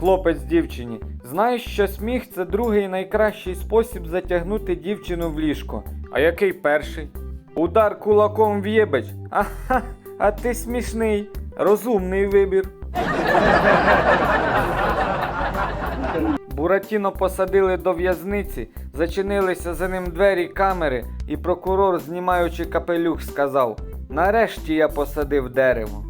Хлопець дівчині. Знаєш, що сміх це другий найкращий спосіб затягнути дівчину в ліжко. А який перший? Удар кулаком в єбеч. Ага, а ти смішний. Розумний вибір. Буратіно посадили до в'язниці, зачинилися за ним двері камери, і прокурор, знімаючи капелюх, сказав: Нарешті я посадив дерево.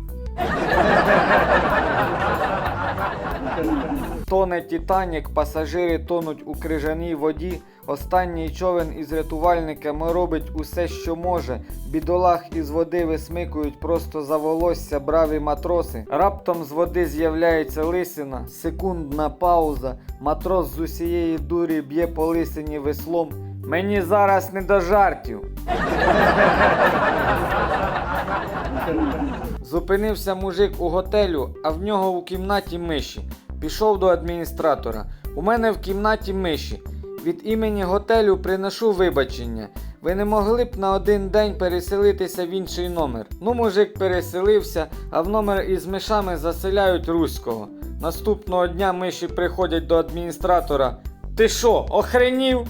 Тоне Титанік, пасажири тонуть у крижаній воді. Останній човен із рятувальниками робить усе, що може. Бідолах із води висмикують просто за волосся браві матроси. Раптом з води з'являється лисина, секундна пауза. Матрос з усієї дурі б'є по лисині веслом. Мені зараз не до жартів. Зупинився мужик у готелю, а в нього у кімнаті миші. Пішов до адміністратора. У мене в кімнаті миші. Від імені готелю приношу вибачення. Ви не могли б на один день переселитися в інший номер. Ну, мужик переселився, а в номер із мишами заселяють руського. Наступного дня миші приходять до адміністратора. Ти що, охренів?